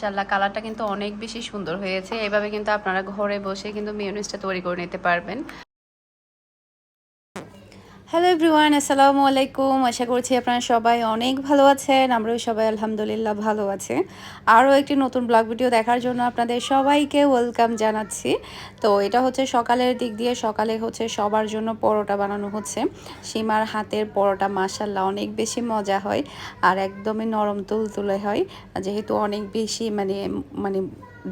মাশাআল্লাহ কালারটা কিন্তু অনেক বেশি সুন্দর হয়েছে। এভাবে কিন্তু আপনারা ঘরে বসে কিন্তু মিউনিসটা তৈরি করে নিতে পারবেন। হ্যালো এভরিওয়ান আসসালামু আলাইকুম আশা করছি আপনারা সবাই অনেক ভালো আছেন। আমরাও সবাই আলহামদুলিল্লাহ ভালো আছে। আরও একটি নতুন ব্লগ ভিডিও দেখার জন্য আপনাদের সবাইকে ওয়েলকাম জানাচ্ছি। তো এটা হচ্ছে সকালের দিক দিয়ে সকালে হচ্ছে সবার জন্য পরোটা বানানো হচ্ছে। সীমার হাতের পরোটা মাসাল্লাহ অনেক বেশি মজা হয়। আর একদমই নরম, তুলতুলে হয়। যেহেতু অনেক বেশি মানে মানে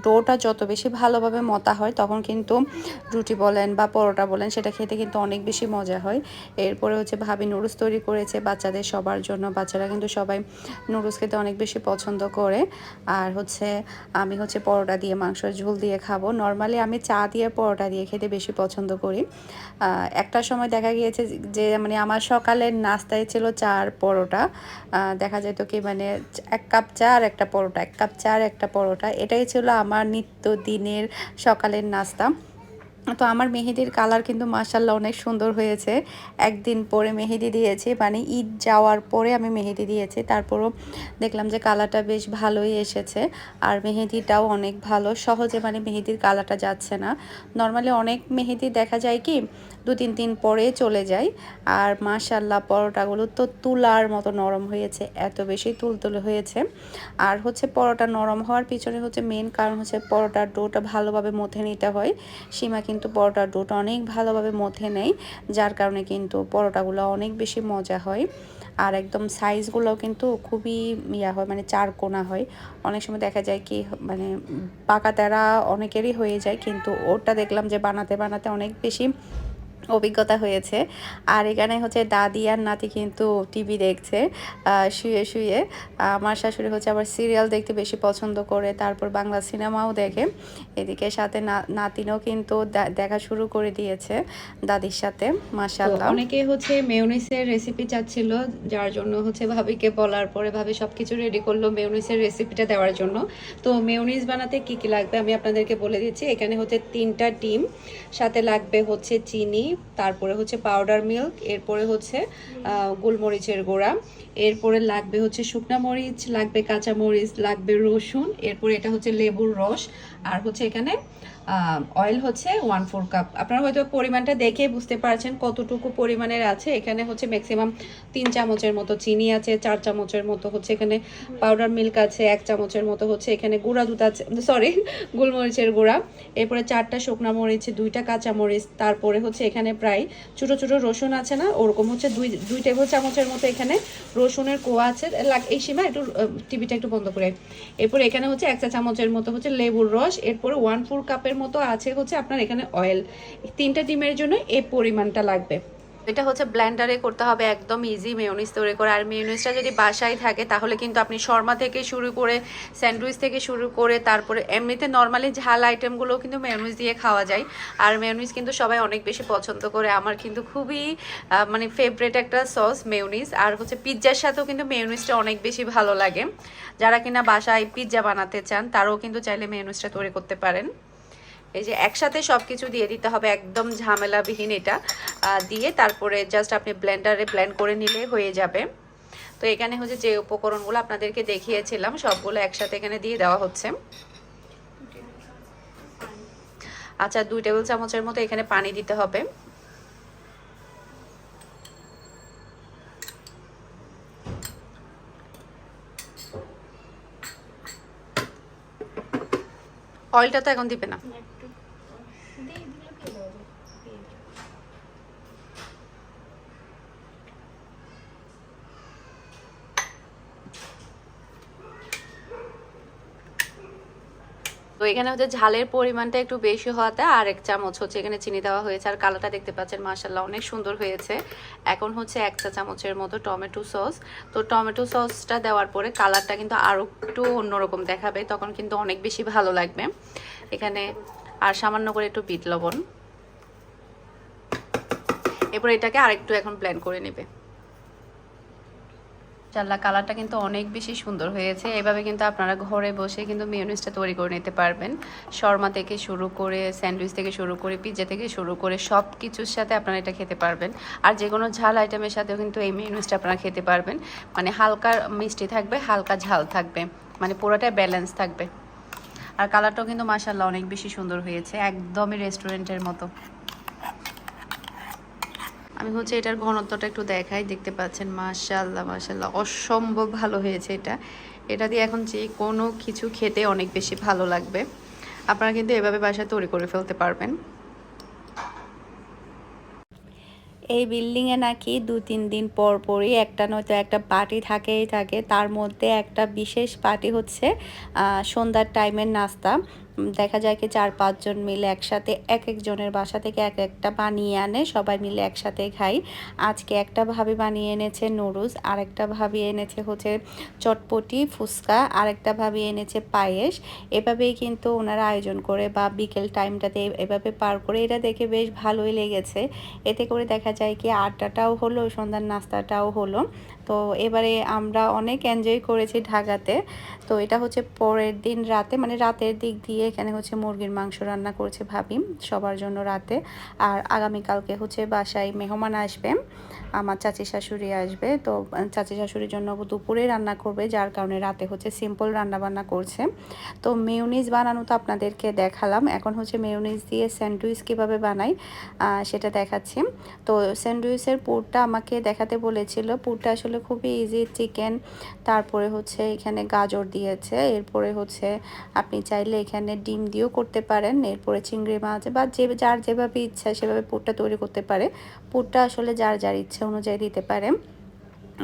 ডোটা যত বেশি ভালোভাবে মতা হয়, তখন কিন্তু রুটি বলেন বা পরোটা বলেন, সেটা খেতে কিন্তু অনেক বেশি মজা হয়। এরপরে হচ্ছে ভাবি নুডলস তৈরি করেছে বাচ্চাদের সবার জন্য। বাচ্চারা কিন্তু সবাই নুডলস খেতে অনেক বেশি পছন্দ করে। আর হচ্ছে আমি হচ্ছে পরোটা দিয়ে, মাংসের ঝোল দিয়ে খাব। নর্মালি আমি চা দিয়ে, পরোটা দিয়ে খেতে বেশি পছন্দ করি। একটা সময় দেখা গিয়েছে যে মানে আমার সকালের নাস্তায় ছিল চা আর পরোটা। দেখা যেত কি মানে এক কাপ চা আর একটা পরোটা, এক কাপ চা আর একটা পরোটা। এটাই ছিল আমার নিত্য দিনের সকালের নাস্তা। তো আমার মেহেদির কালার কিন্তু মাসাল্লাহ অনেক সুন্দর হয়েছে। একদিন পরে মেহেদি দিয়েছি মানে ঈদ যাওয়ার পরে আমি মেহেদি দিয়েছি। তারপরও দেখলাম যে কালারটা বেশ ভালোই এসেছে আর মেহেদিটাও অনেক ভালো। সহজে মানে মেহেদির কালারটা যাচ্ছে না। নর্মালি অনেক মেহেদি দেখা যায় কি দু তিন দিন পরে চলে যায়। আর মাশাল্লাহ পরোটাগুলো তো তুলার মতো নরম হয়েছে, এত বেশি তুলতুলে হয়েছে। আর হচ্ছে পরোটা নরম হওয়ার পিছনে হচ্ছে মেন কারণ হচ্ছে পরোটার ডোটা ভালোভাবে মথে নিতে হয়। সীমা কিন্তু পরোটার ডোটা অনেক ভালোভাবে মথে নেয়, যার কারণে কিন্তু পরোটাগুলো অনেক বেশি মজা হয়। আর একদম সাইজগুলোও কিন্তু খুবই ইয়া হয় মানে চার কোনা হয়। অনেক সময় দেখা যায় কি মানে পাকা তেরা অনেকেরই হয়ে যায়, কিন্তু ওটা দেখলাম যে বানাতে বানাতে অনেক বেশি অভিজ্ঞতা হয়েছে। আর এখানে হচ্ছে দাদি আর নাতি কিন্তু টিভি দেখছে শুয়ে শুয়ে। আমার শাশুড়ি হচ্ছে আবার সিরিয়াল দেখতে বেশি পছন্দ করে, তারপর বাংলা সিনেমাও দেখে। এদিকে সাথে নাতিনও কিন্তু দেখা শুরু করে দিয়েছে দাদির সাথে, মাশাআল্লাহ। অনেকে হচ্ছে মেয়োনিসের রেসিপি চাচ্ছিল, যার জন্য হচ্ছে ভাবিকে বলার পরে ভাবি সবকিছু রেডি করল মেয়োনিসের রেসিপিটা দেওয়ার জন্য। তো মেয়োনিস বানাতে কি কি লাগবে আমি আপনাদেরকে বলে দিচ্ছি। এখানে হচ্ছে তিনটা ডিম, সাথে লাগবে হচ্ছে চিনি তারপরে হচ্ছে পাউডার মিল্ক এরপরে হচ্ছে গোলমরিচের গোড়া, এরপরে লাগবে হচ্ছে শুকনা মরিচ, লাগবে কাঁচা মরিচ, লাগবে রসুন, এরপরে এটা হচ্ছে লেবুর রস, আর হচ্ছে এখানে অয়েল হচ্ছে ওয়ান ফোর কাপ আপনারা হয়তো পরিমাণটা দেখে বুঝতে পারছেন কতটুকু পরিমাণের আছে। এখানে হচ্ছে ম্যাক্সিমাম তিন চামচের মতো চিনি আছে, চার চামচের মতো হচ্ছে এখানে পাউডার মিল্ক আছে, এক চামচের মতো হচ্ছে এখানে গুঁড়া দুধ আছে। সরি গোলমরিচের গুঁড়া। এরপরে চারটা শুকনা মরিচ, দুইটা কাঁচা মরিচ, তারপরে হচ্ছে এখানে প্রায় ছোটো ছোটো রসুন আছে না, ওরকম হচ্ছে দুই দুই টেবিল চামচের মতো এখানে রসুনের কোয়া আছে। এই সীমা একটু টিভিটা একটু বন্ধ করে। এরপর এখানে হচ্ছে এক চা চামচের মতো হচ্ছে লেবুর রস। এরপরে ওয়ান ফোর কাপের মতো আছে হচ্ছে আপনার এখানে অয়েল তিনটা ডিমের জন্য এই পরিমাণটা লাগবে। এটা হচ্ছে ব্লেন্ডারে করতে হবে, একদম ইজি মেয়োনিজ তৈরি করে। আর মেয়োনিজটা যদি বাসায় থাকে, তাহলে কিন্তু আপনি শর্মা থেকে শুরু করে, স্যান্ডউইচ থেকে শুরু করে, তারপরে এমনিতে নর্মালি ঝাল আইটেমগুলো কিন্তু মেয়োনিজ দিয়ে খাওয়া যায়। আর মেয়োনিজ কিন্তু সবাই অনেক বেশি পছন্দ করে। আমার কিন্তু খুবই মানে ফেভারেট একটা সস মেয়োনিজ আর হচ্ছে পিৎজার সাথেও কিন্তু মেয়োনিজটা অনেক বেশি ভালো লাগে। যারা কিনা বাসায় পিৎজা বানাতে চান, তারাও কিন্তু চাইলে মেয়োনিজটা তৈরি করতে পারেন। এই যে একসাথে সব কিছু দিয়ে দিতে হবে, একদম ঝামেলাবিহীন এটা দিয়ে তারপরে জাস্ট আপনি ব্লেন্ডারে ব্লেন্ড করে নিলে হয়ে যাবে। তো এখানে হচ্ছে যে উপকরণগুলো আপনাদেরকে দেখিয়েছিলাম, সবগুলো একসাথে এখানে দিয়ে দেওয়া হচ্ছে। আচ্ছা দুই টেবিল চামচের মতো এখানে পানি দিতে হবে। অয়েলটা তো এখন দিবে না। তো এখানে হচ্ছে ঝালের পরিমাণটা একটু বেশি হওয়াতে আর এক চামচ হচ্ছে এখানে চিনি দেওয়া হয়েছে। আর কালারটা দেখতে পাচ্ছেন মার্শাল্লাহ অনেক সুন্দর হয়েছে। এখন হচ্ছে এক চা চামচের মতো টমেটো সস। তো টমেটো সসটা দেওয়ার পরে কালারটা কিন্তু আরও একটু অন্যরকম দেখাবে, তখন কিন্তু অনেক বেশি ভালো লাগবে। এখানে আর সামান্য করে একটু বিট লবণ। এরপর এটাকে আরেকটু এখন প্ল্যান করে নেবে। চাল্লা কালারটা কিন্তু অনেক বেশি সুন্দর হয়েছে। এভাবে কিন্তু আপনারা ঘরে বসে কিন্তু মিউনিসটা তৈরি করে নিতে পারবেন। শর্মা থেকে শুরু করে স্যান্ডউইচ থেকে শুরু করে পিৎজা থেকে শুরু করে সব কিছুর সাথে আপনারা এটা খেতে পারবেন। আর যে কোনো ঝাল আইটেমের সাথেও কিন্তু এই মিউনিসটা আপনারা খেতে পারবেন। মানে হালকা মিষ্টি থাকবে, হালকা ঝাল থাকবে। মানে পুরোটাই ব্যালেন্স থাকবে। আর কালারটাও কিন্তু মাসাল্লাহ অনেক বেশি সুন্দর হয়েছে, একদমই রেস্টুরেন্টের মতো। আমি হচ্ছে এটার ঘনত্বটা একটু দেখাই, দেখতে পাচ্ছেন মাশাল্লাহ মাশাল্লাহ অসম্ভব ভালো হয়েছে এটা। এটা দিয়ে এখন যে কোনো কিছু খেতে অনেক বেশি ভালো লাগবে। আপনারা কিন্তু এভাবে বাসায় তৈরি করে ফেলতে পারবেন। এই বিল্ডিংয়ে নাকি দু তিন দিন পর পরই একটা নয়তো একটা পার্টি থাকেই থাকে। তার মধ্যে একটা বিশেষ পার্টি হচ্ছে সন্ধ্যার টাইমের নাস্তা। দেখা যায় কি চার পাঁচজন মিলে একসাথে এক একজনের বাসা থেকে এক একটা বানিয়ে আনে, সবাই মিলে একসাথে খাই। আজকে একটা ভাবি বানিয়ে এনেছে নুডলস, আরেকটা ভাবি এনেছে হচ্ছে চটপটি, ফুচকা, আরেকটা ভাবি এনেছে পায়েস। এভাবেই কিন্তু ওনারা আয়োজন করে বা বিকেল টাইমটাতে এভাবে পার করে, এটা দেখে বেশ ভালোই লেগেছে। এতে করে দেখা যায় কি আড্ডাটাও হলো, সন্ধ্যার নাস্তাটাও হলো। তো এবারে আমরা অনেক এনজয় করেছি ঢাকাতে। তো এটা হচ্ছে পরের দিন রাতে মানে রাতের দিক দিয়ে এখানে হচ্ছে মুরগির মাংস রান্না করেছে ভাবি সবার জন্য রাতে। আর আগামীকালকে হচ্ছে বাসায় মেহমান আসবে। আমার চাচি শাশুড়ি আসবে। তো, চাচি শাশুড়ির জন্য দুপুরে রান্না করবে, যার কারণে রাতে হচ্ছে সিম্পল রান্না বান্না করছে। তো মেয়নিজ বানানো তো আপনাদেরকে দেখালাম। এখন হচ্ছে মেয়নিজ দিয়ে স্যান্ডউইচ কীভাবে বানাই সেটা দেখাচ্ছি। তো স্যান্ডউইচের পুরটা আমাকে দেখাতে বলেছিল। পুরটা আসলে খুবই ইজি চিকেন তারপরে হচ্ছে এখানে গাজর দিয়েছে। এরপরে হচ্ছে আপনি চাইলে এখানে ডিম দিয়েও করতে পারেন, এরপরে চিংড়ি মাছ বা যে, যার যেভাবে ইচ্ছা সেভাবে পুরটা তৈরি করতে পারে। পুরটা আসলে যার যার ইচ্ছে অনুযায়ী দিতে পারে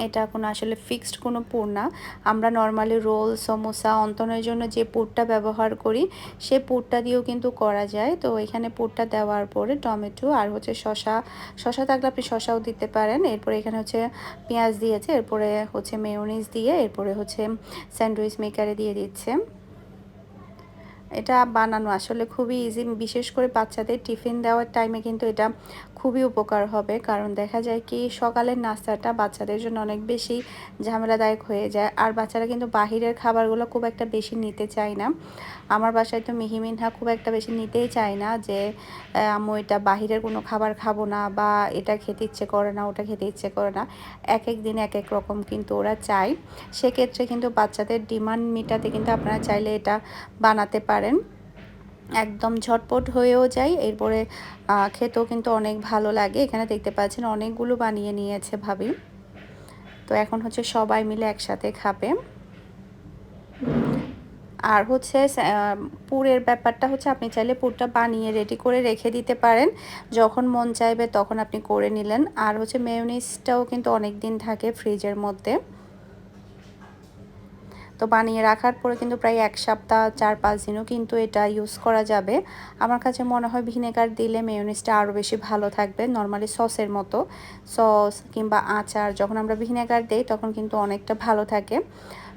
এটা কোনো আসলে ফিক্সড কোনো পুর না। আমরা নর্মালি রোল সমোসা অন্তনের জন্য যে পুরটা ব্যবহার করি, সে পুরটা দিয়েও কিন্তু করা যায়। তো এখানে পুরটা দেওয়ার পরে টমেটো আর হচ্ছে শশা শশা থাকলে আপনি শশাও দিতে পারেন। এরপরে এখানে হচ্ছে পেঁয়াজ দিয়েছে, এরপরে হচ্ছে মেয়নিজ দিয়ে, এরপরে হচ্ছে স্যান্ডউইচ মেকারে দিয়ে দিচ্ছে। এটা বানানো আসলে খুবই ইজি বিশেষ করে বাচ্চাদের টিফিন দেওয়ার টাইমে কিন্তু এটা খুবই উপকার হবে। কারণ দেখা যায় কি, সকালের নাস্তাটা বাচ্চাদের জন্য অনেক বেশি ঝামেলাদায়ক হয়ে যায়। আর বাচ্চারা কিন্তু বাহিরের খাবারগুলো খুব একটা বেশি নিতে চায় না। আমার বাসায় তো মিহিমিনহা খুব একটা বেশি নিতেই চায় না যে আমি এটা বাহিরের কোনো খাবার খাব না বা এটা খেতে ইচ্ছে করে না, ওটা খেতে ইচ্ছে করে না। এক এক দিন এক এক রকম কিন্তু ওরা চায়। সেক্ষেত্রে কিন্তু বাচ্চাদের ডিমান্ড মিটাতে কিন্তু আপনারা চাইলে এটা বানাতে পারেন। একদম ঝটপট হয়েও যায়। এরপরে খেতেও কিন্তু অনেক ভালো লাগে। এখানে দেখতে পাচ্ছেন অনেকগুলো বানিয়ে নিয়েছে ভাবি। তো এখন হচ্ছে সবাই মিলে একসাথে খাবে। আর হচ্ছে পুরের ব্যাপারটা হচ্ছে আপনি চাইলে পুরটা বানিয়ে রেডি করে রেখে দিতে পারেন। যখন মন চাইবে তখন আপনি করে নিলেন। আর হচ্ছে মেয়নিসটাও কিন্তু অনেক দিন থাকে ফ্রিজের মধ্যে। তো বানিয়ে রাখার পরে কিন্তু প্রায় এক সপ্তাহ, চার পাঁচ দিনও কিন্তু এটা ইউজ করা যাবে। আমার কাছে মনে হয় ভিনেগার দিলে মেয়নিসটা আরও বেশি ভালো থাকবে নর্মালি সসের মতো। সস কিংবা আচার, যখন আমরা ভিনেগার দিই তখন কিন্তু অনেকটা ভালো থাকে।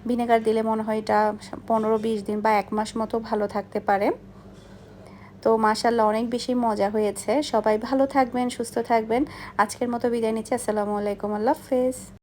ভিনেগার দিলে মনে হয় এটা পনেরো বিশ দিন বা এক মাস মতো ভালো থাকতে পারে। তো মাসাল্লাহ অনেক বেশি মজা হয়েছে। সবাই ভালো থাকবেন, সুস্থ থাকবেন। আজকের মতো বিদায় নিচ্ছি। আসসালামু আলাইকুম, আল্লাহ হাফেজ।